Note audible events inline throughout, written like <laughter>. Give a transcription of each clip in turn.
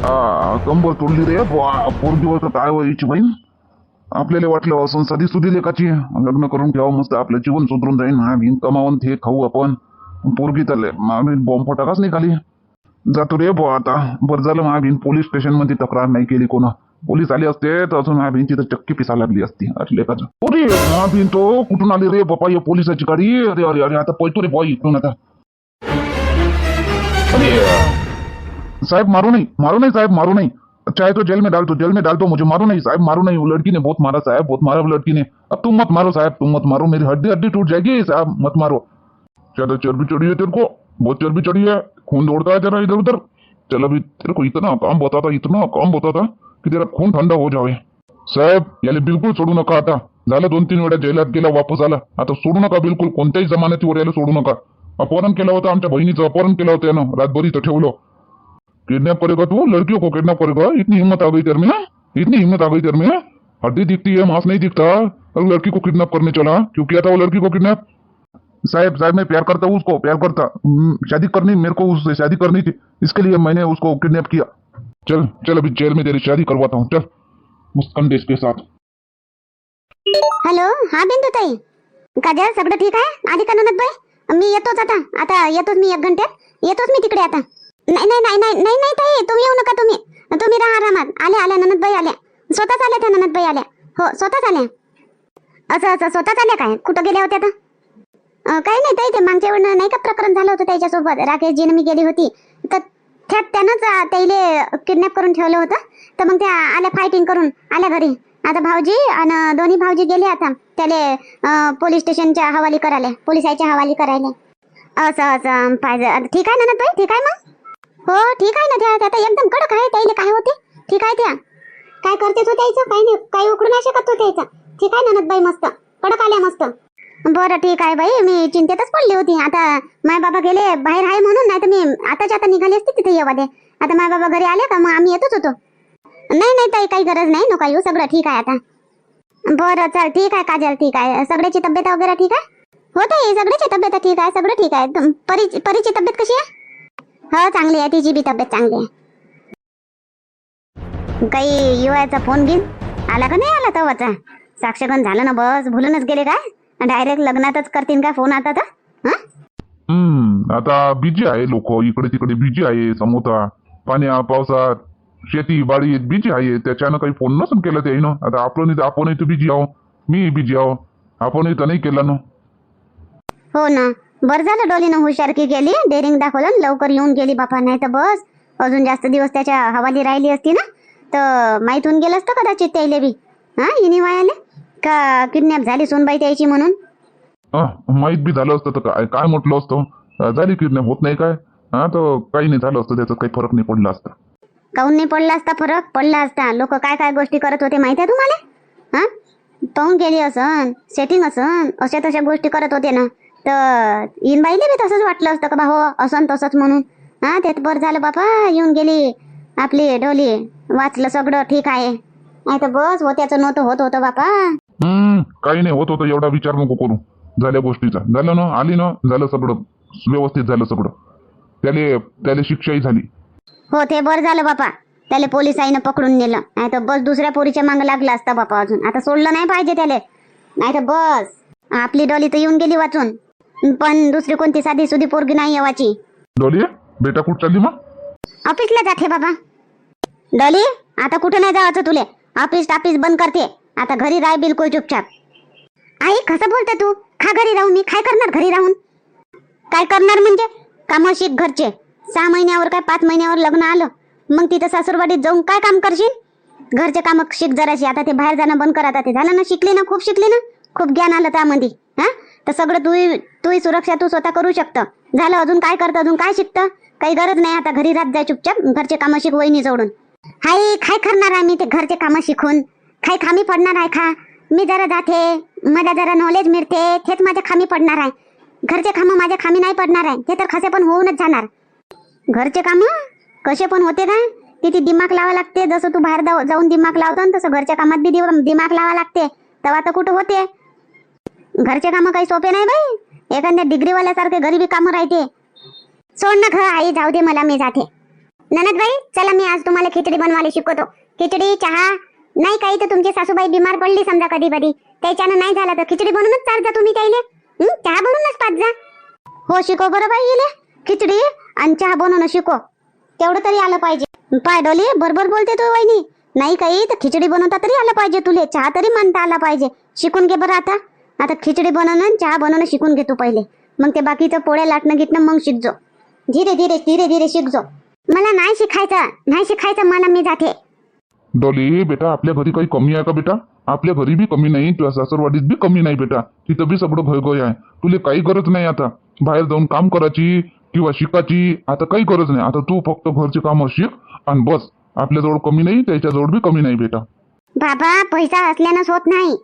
आ, कंबर तोडली रे. बुवा, पोरगी काय व्हायची बहीण आपल्याला वाटलं असून साधी सुधी लेखाची लग्न करून ठेवा मस्त आपलं जीवन सुधरून जाईन. हा भिन कमावून ते खाऊ आपण. पोरगी तर आम्ही बॉम्ब फटाकाच निघाली जातो रे बुवा आता. बरं झालं महाबीन पोलीस स्टेशनमध्ये तक्रार नाही केली कोणा. पोलीस आले असते तर अजून महाबीन तिथं चक्की पिसा लागली असती. अरे का अरे महाबीन तो कुठून आली रे बापा या पोलिसाची गाडी? अरे अरे अरे आता पळतो रे बॉय इथून आता. अरे साहब मारो नहीं मारो नहीं साहब, मारो नहीं। चाहे तो जेल में डाल दो, जेल में डाल दो, मुझे मारो नहीं साहब, मारो नहीं। वो लड़की ने बहुत मारा साहब, बहुत मारा वो लड़की ने। अब तुम मत मारो साहब, तुम मत मारो, मेरी हड्डी हड्डी टूट जाएगी साहब, मत मारो। ज़्यादा चर्बी चढ़ी है तेरे को, बहुत चर्बी चढ़ी है। खून दौड़ता है तेरा इधर उधर। चल अभी तेरे को इतना काम बताता, इतना काम बताता की तेरा खून ठंडा हो जावे। साहेब याला बिलकुल सोडू नका आता। झालं दोन तीन वेळा जेलात गेला, वापस आला। आता सोडू नका बिलकुल, कोणत्याही जमानतीवर याला सोडू नका। अपहरण केलं होतं आमच्या बहिणीचं, अपहरण केलं होतं यानं, रातभर इथं ठेवलं. किडनैप करेगा तू? लड़कियों को किडनैप करेगा? इतनी हिम्मत आ गई तेरे में हाँ? इतनी हिम्मत आ गई तेरे में हड्डी दिखती है मांस नहीं दिखता। और लड़की को किडनैप करने चला। क्यों किया था वो लड़की को किडनैप? साहब साहब मैं प्यार करता हूँ उसको प्यार करता। हम्म, शादी करनी मेरे को उससे शादी करनी थी। इसके लिए मैंने उसको किडनैप किया। चल चल अभी जेल में तेरी शादी करवाता हूँ। चल मुस्कान देश के साथ। हॅलो हा बिंदू ताई। काजल सगळं ठीक आहे आधी का ननद बाई मी येतोच आता आता येतोच मी एक घंट्यात येतोच मी तिकडे आता। नाही नाही नाही नाही नाही नाही ताई तुम्ही येऊ नका तुम्ही. तुम्ही राहा आरामात. आल्या आल्या ननदबाई आल्या. स्वतःच आल्या त्या ननदबाई आल्या. हो स्वतःच आल्या. असं असं स्वतःच आल्या काय? कुठं गेल्या होत्या आता काही नाही ताई ते मागच्या वेळेला नाही का प्रकरण झालं होतं त्याच्यासोबत. राकेशजीनं मी गेली होती. तर त्यात त्यानंच अं, किडनॅप करून ठेवलं होतं. तर मग त्या आल्या फायटिंग करून आल्या घरी. आता भाऊजी आणि दोन्ही भाऊजी गेले आता. त्याले पोलीस स्टेशनच्या हवाली करायला पोलिसाच्या हवाली करायला. असं असं पाहिजे. ठीक आहे ना ठीक आहे मग? हो ठीक आहे ना त्या आता एकदम कडक आहे त्याला काय होते? ठीक आहे त्या. काय करते तू हो त्याचं काही नाही काही उकडू नाही शकत तू त्याचा ठीक आहे ना बाई मस्त. कडक आल्या मस्त. बरं ठीक आहे बाई मी चिंतेतच पडली होती. आता माय बाबा गेले बाहेर आहे म्हणून नाही तर मी आताच्या आता निघाली असते तिथे येवादे आता माय बाबा घरी आले का मग आम्ही येतच होतो. नाही नाही ताई काही गरज नाही नका येऊ सगळं ठीक आहे आता. बरं चल ठीक आहे काजल ठीक आहे. सगळ्याची तब्येत वगैरे ठीक आहे? हो ताई सगळ्याची तब्येत ठीक आहे सगळं ठीक आहे. परीची तब्येत कशी आहे? हो चांगली आहे. तिची बी तब्येत चांगली आहे. काही युवाचा फोन घेईन. आला का नाही आला तवाचा? साक्षगण झालं ना बस. भुलूनच गेले काय? डायरेक्ट लग्नातच करतील का फोन आता तर? हं? हम्म आता बिजी आहे लोक. इकडे तिकडे बिजी आहे समोसा पाण्या पावसात शेती बाडी बिजी आहे. त्याच्यानं काही फोन नसून केलं ते ना आता आपण आपणही तर बिजी आहो. मी बिजी आहो. आपणही तर नाही केलं ना. हो ना. बरं झालं डोलीनं हुशारकी केली डेअरिंग दाखवलं. लवकर येऊन गेली बापा नाही तर बस. अजून जास्त दिवस त्याच्या हवाली राहिली असती ना तर माहीत होऊन गेलं असतं कदाचित त्याइले बी. हा इनी वायाले का किडनॅप झाली सोनबाई त्याची म्हणून? माहीत बी झालं असतं तर काय काय म्हटलं असतं? झाली किडनॅप होत नाही काय? हा तर काही नाही झालं असतं त्याचं काही फरक नाही पडला असता. काहून नाही पडला असता? फरक पडला असता. लोक काय काय गोष्टी करत होते माहिती आहे तुम्हाला? हा? पाहून गेली असन सेटिंग असन अशा तशा गोष्टी करत होते ना. तर इनबाईले बी तसंच वाटलं असतं का हो असन तसंच म्हणून. हा ते तर बरं झालं बापा येऊन गेली. आपली डोली वाचलं सगळं ठीक आहे. नाही तर बस होत्याचं नव्हतं होत होतं बापा. हम्म काही नाही होत होतं एवढा विचार नको करू. झाल्या गोष्टीचा. झालं ना आली ना झालं सगळं. व्यवस्थित झालं सगळं. त्याले त्याला शिक्षाही झाली. हो ते बरं झालं बापा. त्याला पोलिसाईनं पकडून नेलं. नाही तर बस दुसऱ्या पोरीच्या मागं लागला असता बापा अजून. आता सोडलं नाही पाहिजे त्याले. नाही तर बस. आपली डोली तर येऊन गेली वाचून. पण दुसरी कोणती साधी सुधी पोरगी नाही येवाची डोली बेटा कुठं चालली मग? ऑफिसला जाते बाबा. डॉली आता कुठं नाही जायचं तुले? ऑफिस टाफिस बंद करते. आता घरी राह बिलकुल चुपचाप. आई कसं बोलते तू? खा घरी राहून मी काय करणार घरी राहून? काय करणार म्हणजे? कामं शिक घरचे. सहा महिन्यावर काय पाच महिन्यावर लग्न आलं? मग तिथं सासूरवाडीत जाऊन काय काम करशील? घरचे कामं शिक जराशी. आता ते बाहेर जाणं बंद कर. आता ते झालं ना शिकली ना खूप शिकली ना. खूप ज्ञान आलं त्यामध्ये. तर सगळं तू तुही सुरक्षा तू स्वतः करू शकतं. झालं अजून काय करतं अजून काय शिकतं? काही गरज नाही आता घरी राहत जाय चुपचाप घरचे कामं शिक वहिनी जोडून. हाय काय करणार आहे मी ते घरचे कामं शिकून? काय खामी पडणार आहे खा मी जरा जाते मला जरा नॉलेज मिळते तेच माझ्या खामी पडणार आहे. घरचे कामं माझ्या खामी नाही पडणार आहे ते तर खसे पण होऊनच जाणार. घरचे कामं? कसे पण होते काय? किती दिमाग लावा लागते जसं तू बाहेर जाऊन दिमाग लावतो तसं घरच्या कामात बी दिमाग लावा लागते. तेव्हा तर कुठं होते? घरचे कामं काही सोपे नाही बाई. एखाद्या डिग्रीवाल्यासारखे गरीबी कामं राहते. सोड ना खरं आई जाऊ दे मला मी जाते. ननदबाई चला मी आज तुम्हाला खिचडी बनवायला शिकवतो. खिचडी चहा नाही काही तर तुमची सासूबाई बिमार पडली समजा कधी कधी त्याच्यानं नाही झालं तर खिचडी बनवूनच चाल जा तुम्ही त्याले चहा बनवूनच पाच जा. हो शिको बरं बाई येले खिचडी आणि चहा बनवणं शिको तेवढं तरी आलं पाहिजे. पाय डोली बरोबर बोलते तू वहिनी. नाही काही तर खिचडी बनवता तरी आलं पाहिजे तुले. चहा तरी म्हणता आला पाहिजे. शिकून घे बरं आता. आता खिचडी बनवणं आणि चहा बनवणं शिकून घे तू पहिले. मग ते बाकीचं पोळ्या लाटणं गिटणं मग शिकजो. धीरे धीरे धीरे धीरे शिकजो. मला नाही शिकायचं नाही शिकायचं मला मी जाते. डॉली बेटा आपल्या घरी काही कमी आहे का बेटा? आपल्या घरी बी कमी नाही तुझ्या सासरवाडीत बी कमी नाही बेटा. तिथं बी सगळं घोय आहे. तुला काही गरज नाही आता. बाहेर जाऊन काम करायची किंवा शिकायची आता काही गरज नाही. आता तू फक्त घरचे कामं शिक आणि बस. आपल्याजवळ कमी नाही त्याच्याजवळ बी कमी नाही बेटा. बाबा पैसा असल्यानंच होत नाही.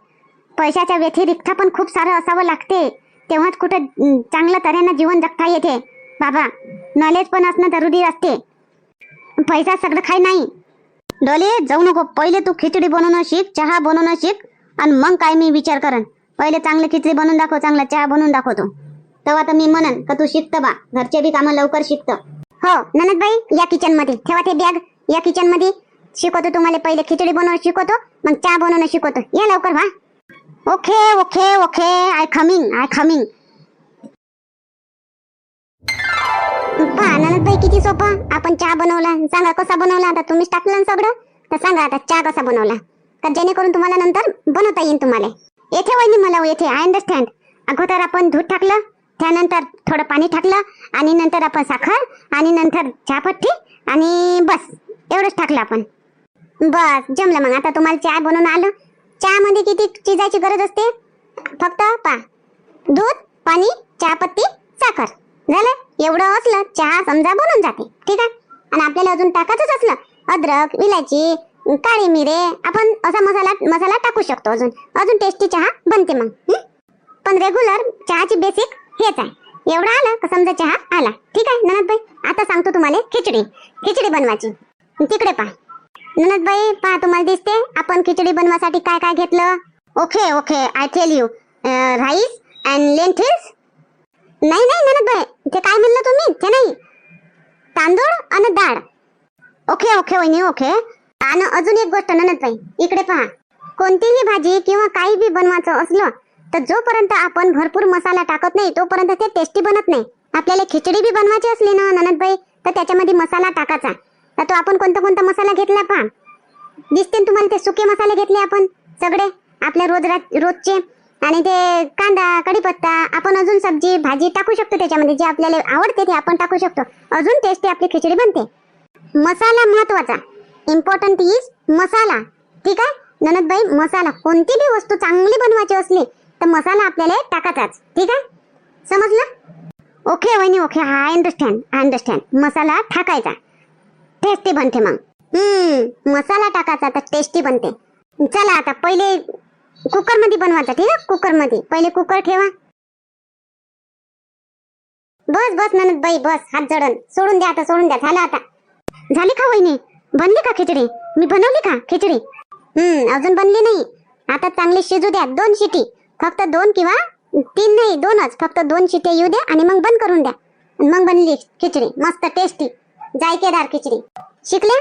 पैशाच्या व्यतिरिक्त पण खूप सारं असावं लागते. तेव्हाच कुठं चांगलं तऱ्हेनं जीवन जगता येते. बाबा नॉलेज पण असणं जरुरी असते. पैसा सगळं काही नाही. डोले जाऊ नको. पहिले तू खिचडी बनवणं शिक चहा बनवणं शिक आणि मग काय मी विचार करन. पहिले चांगली खिचडी बनवून दाखव चांगला चहा बनवून दाखवतो. तेव्हा तर मी म्हणन का तू शिकत बा. घरचे बी कामं लवकर शिकत. हो ननदबाई या किचनमध्ये ठेवा ते बॅग. या किचनमध्ये शिकवतो तुम्हाला. पहिले खिचडी बनवणं शिकवतो मग चहा बनवणं शिकवतो. या लवकर वा okay okay okay I coming I coming पहा ननदबाई किती सोपं? आपण चहा बनवला. सांगा कसा बनवला? आता तुम्हीच टाकलं ना सगळं? तर सांगा आता चहा कसा बनवला? तर जेणेकरून तुम्हाला नंतर बनवता येईल तुम्हाला. येथे वहिनी मला येथे. आय अंडरस्टँड अगोदर आपण दूध टाकलं त्यानंतर थोडं पाणी टाकलं आणि नंतर आपण साखर आणि नंतर चहापत्ती आणि बस. एवढंच टाकलं आपण. बस जमलं मग. आता तुम्हाला चहा बनवून आलं. चहामध्ये किती चिजाची गरज असते? फक्त पा. दूध पाणी चहापत्ती साखर. झालं? एवढं असलं चहा समजा बनून जाते. ठीक आहे? आणि आपल्याला अजून टाकायचंच असलं. अद्रक विलायची काळी मिरे आपण असा मसाला मसाला टाकू शकतो अजून. अजून टेस्टी चहा बनते मग. पण रेग्युलर चहाची बेसिक हेच आहे. एवढं आलं का समजा चहा आला. ठीक आहे ननदबाई? आता सांगतो तुम्हाला खिचडी. खिचडी बनवायची. तिकडे पहा. ननदबाई पहा तुम्हाला दिसते. आपण खिचडी बनवासाठी काय काय घेतलं? Okay okay I tell you rice and lentils नाही नाही ननदबाई ते काय म्हणलं तुम्ही? ते नाही. तांदूळ आणि डाळ. ओके ओके वहिनी ओके आणि अजून एक गोष्ट ननदबाई इकडे पहा. कोणतीही भाजी किंवा काही बी बनवायचं असलं तर जोपर्यंत आपण भरपूर मसाला टाकत नाही तोपर्यंत ते टेस्टी बनत नाही. आपल्याला खिचडी बी बनवायची असली ना ननदबाई तर त्याच्यामध्ये मसाला टाकायचा. तो आपण कोणता कोणता मसाला घेतला पहा. दिसते तुम्हाला ते सुके मसाले घेतले आपण सगळे आपल्या रोज रोजचे. आणि ते कांदा कढीपत्ता आपण अजून सब्जी भाजी टाकू शकतो त्याच्यामध्ये जे आपल्याला आवडते ते आपण टाकू शकतो. अजून टेस्टी आपली खिचडी बनते. मसाला महत्त्वाचा. Important is masala. ठीक आहे? ननदबाई मसाला. कोणती बी वस्तू चांगली बनवायची असली तर मसाला आपल्याला टाकाचाच. ठीक आहे? समजलं? ओके वहिनी okay I understand I understand मसाला टाकायचा टेस्टी बनते मग. हम्म मसाला टाकायचा तर टेस्टी बनते. चला आता पहिले कुकरमध्ये बनवायचा ठीक आहे? कुकरमध्ये पहिले कुकर ठेवा. बस बस ननद बाई बस. हात जडन सोडून द्या आता सोडून द्या. झालं आता. झाली का वहिनी? बनली का खिचडी? मी बनवली का खिचडी? हम्म अजून बनली नाही. आता चांगली शिजू द्या. दोन शिटी. फक्त दोन किंवा तीन नाही दोनच. फक्त दोन शिट्या येऊ द्या आणि मग बंद करून द्या. मग बनली खिचडी. मस्त टेस्टी जायकेदार खिचडी. शिकल्या?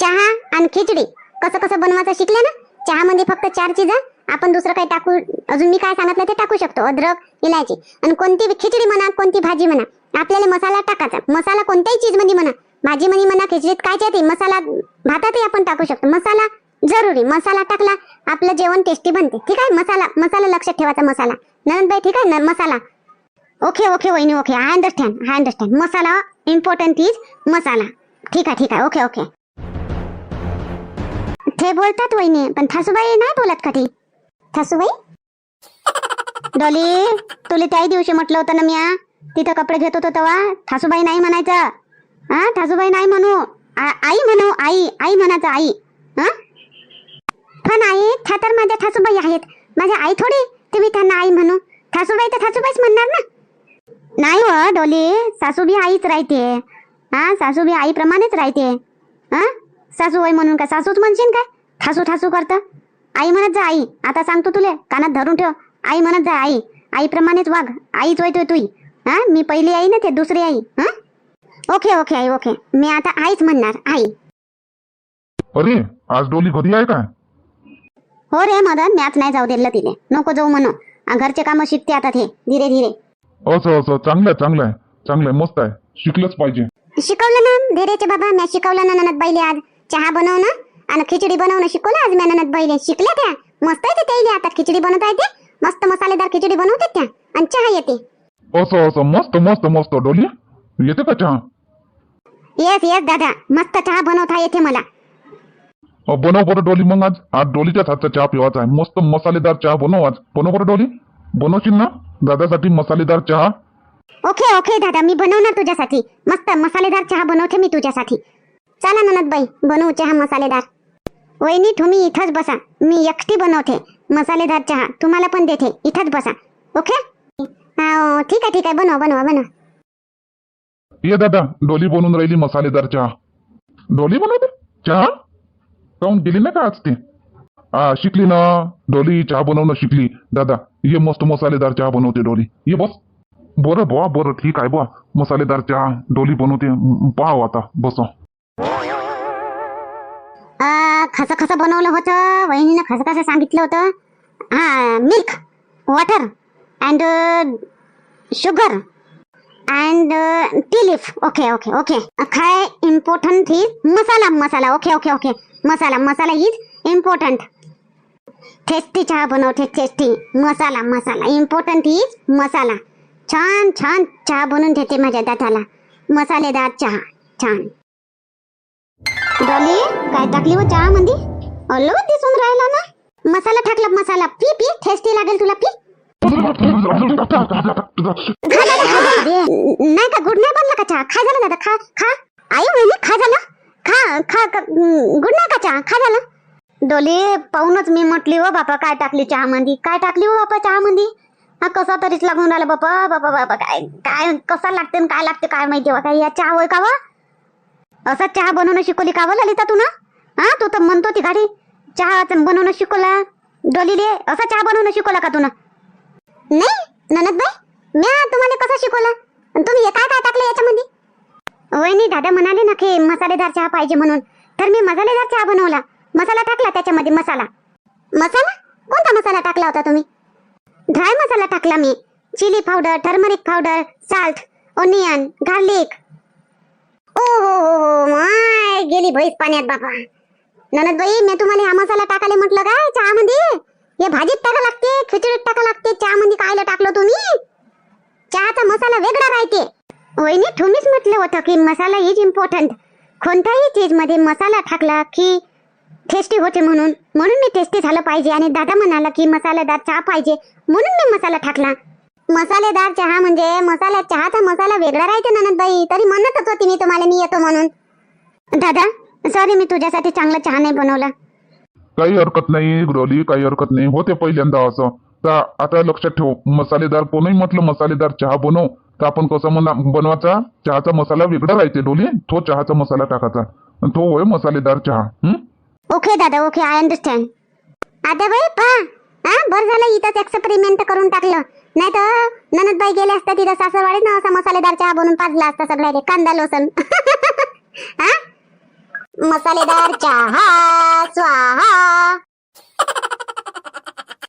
चहा आणि खिचडी. कसं कसं बनवायचं शिकल्या ना? चहामध्ये फक्त चार चीज आपण दुसरं काही टाकू अजून मी काय सांगितलं ते टाकू शकतो. अद्रक इलायची. आणि कोणती खिचडी म्हणा कोणती भाजी म्हणा आपल्याला मसाला टाकायचा. मसाला कोणत्याही चीजमध्ये म्हणा. भाजी मध्ये म्हणा खिचडीत काय ते मसाला भातातही आपण टाकू शकतो. मसाला जरुरी. मसाला टाकला आपलं जेवण टेस्टी बनते. ठीक आहे? मसाला मसाला लक्षात ठेवायचा मसाला. नंदबाई ठीक आहे? ना मसाला. ओके ओके वहिनी okay. I understand I understand masala important is masala ठीक आहे ठीक आहे. ओके ओके ते बोलतात वहिनी पण थासूबाई नाही बोलत कधी? थासूबाई डॉली तुला त्याही दिवशी म्हटलं होतं ना मी तिथं कपडे घेत होतो तेव्हा. थासूबाई नाही म्हणायचं. हा ठासूबाई नाही म्हणू. आई म्हणू आई आई म्हणायचं आई. हा? पण आई त्या तर माझ्या ठासूबाई आहेत. माझ्या आई थोडी तुम्ही त्यांना आई म्हणू. ठासूबाई तर ठासूबाईच म्हणणार ना? नाही हो डोली. सासू बी आईच राहते. हा सासू बी आईप्रमाणेच राहते. हा? सासूबाई म्हणून काय सासूच म्हणशील काय? ठासू ठासू करतं. आई म्हणत जा आई. आता सांगतो तुले कानात धरून ठेव. आई म्हणत जा आई. आईप्रमाणेच वाघ. आईच होय तुई. हा? मी पहिली आई ना ते दुसरी आई. हा? ओके ओके आई ओके. मी आता आईच म्हणणार आई. अरे आज डोली घरी आहे काय? हो रे मदन. मॅच नाही जाऊ दिलं तिले. नको जाऊ म्हणू. घरचे कामं शिकते आता ते धीरे धीरे. असं असं चांगलं आहे चांगलं आहे. चांगलं आहे. मस्त आहे. शिकलंच पाहिजे. शिकवलं ना धीरेचे बाबा मी शिकवलं ना ननद बाईले आज. चहा बनवणं आणि खिचडी बनवणं शिकवलं आज मी ननद बाईले शिकल्या त्या? मस्त येते त्याईले आता. खिचडी बनवता येते. मस्त मसालेदार खिचडी बनवतात त्या. आणि चहा येते. असं असं मस्त मस्त मस्त. डोली येते का चहा? येस येस दादा. मस्त चहा बनवता येते मला. अ, बनव बरं डोली मग आज. आज डोलीच्याच हातचा चहा पिवायचा आहे. मस्त मसालेदार चहा बनव आज. बनव बरं डोली. बनवशील ना? दादासाठी मसालेदार चहा? ओके ओके दादा. मी बनवणार तुझ्यासाठी. मस्त मसालेदार चहा बनवते मी तुझ्यासाठी. चला ननदबाई बनवू चहा मसालेदार. वहिनी तुम्ही इथंच बसा. मी एकटी बनवते मसालेदार चहा. तुम्हाला पण देते. इथंच बसा. ओके? हा, ठीक आहे ठीक आहे. बनवा बनवा बनवा. ये दादा डोली बनवून राहिली मसालेदार चहा. डोली बनवते? चहा? काहून गेली नाही का आज ते? हा शिकली ना डोली चहा बनवणं शिकली. दादा ये मस्त मसालेदार चहा बनवते डोली. ये बस. बरं बुवा बरं ठीक आहे बुवा. मसालेदार चहा डोली बनवते. म, पाहाव आता बस. खस खस बनवलं होतं. वहिनीनं खस खस सांगितलं होतं. हा milk water and sugar and tea leaf okay okay okay काय important is masala masala okay okay okay masala masala is important tasty चहा बनवते tasty masala masala. Important is masala. छान छान चहा बनवून देते माझ्या दादाला. मसालेदार चहा. छान. डॉली काय टाकली हो चहा मध्ये अल्लो दिसून राहिला ना? मसाला टाकला मसाला. P P. टेस्टी लागेल तुला पी. नाही का? गुड नाही बनला का चहा? खा झाला दादा खा खा. आई वहिनी खा झाला. खा खा गुड नाही का चहा? खा झालं. डोली पाहूनच मी म्हटली हो बापा काय टाकली चहामध्ये काय टाकली हो बापा चहा मध्ये हा कसा तरीच लागून राहिला बापा बापा बापा काय काय कसा लागते आणि काय लागते काय माहिती बा काय या चहा होय का वा? असा चहा बनवणं शिकवली का व ललिता तू ना? हा तू तर म्हणतो ती गाडी चहा बनवणं शिकवला. डोलीले असा चहा बनवणं शिकवला का तू ना? नाही ननद बाई मी तुम्हाला कसं शिकवलं? तुम्ही काय काय टाकलं याच्यामध्ये वहिनी दादा म्हणाले ना की मसालेदार चहा पाहिजे म्हणून तर मी मसालेदार चहा बनवला. मसाला टाकला त्याच्यामध्ये मसाला. मसाला? कोणता मसाला टाकला होता तुम्ही? ड्राय मसाला टाकला मी. Chilli powder turmeric powder salt onion garlic ओ हो, हो हो माय गेली भैस पाण्यात बापा. ननद बाई मी तुम्हाला हा मसाला टाकायला म्हटलं काय? चहामध्ये? हे भाजीत टाका लागते खिचडीत टाका लागते चहामध्ये कायला टाकलं तुम्ही? चहाचा मसाला वेगळा राहते. वहिनी तुम्हीच म्हटलं होतं की मसाला इज इम्पॉर्टंट कोणत्याही चीजमध्ये मसाला टाकला की टेस्टी होते म्हणून. म्हणून मी टेस्टी झालं पाहिजे आणि दादा म्हणाला की मसालेदार चहा पाहिजे. म्हणून मी मसाला टाकला. मसालेदार चहा म्हणजे मसाला चहाचा मसाला वेगळा राहते ननदबाई. तरी म्हणतच होती मी तुम्हाला मी येतो म्हणून. दादा सॉरी मी तुझ्यासाठी चांगला चहा नाही बनवला. काही हरकत नाही ग्रोली काही हरकत नाही. होते पहिल्यांदा असं. तर आता लक्षात ठेव मसालेदार कोणी म्हटलं मसालेदार चहा बनव. तर आपण कसं म्हणा बनवायचा? चहाचा मसाला वेगळा राहते डोली. तो चहाचा मसाला टाकायचा. आणि तो होय मसालेदार चहा. हम्म ओके दादा ओके आय अंडरस्टँड आता बाई पा हा बरं झालं इथंच एक्सपेरिमेंट करून टाकलं. नाही तर ननदबाई गेले असता तिथं सासरवाडीत ना असा मसालेदार चहा बनवून पाजला असता सगळ्या कांदा लोसन <laughs> हा? मसालेदार चहा स्वाहा.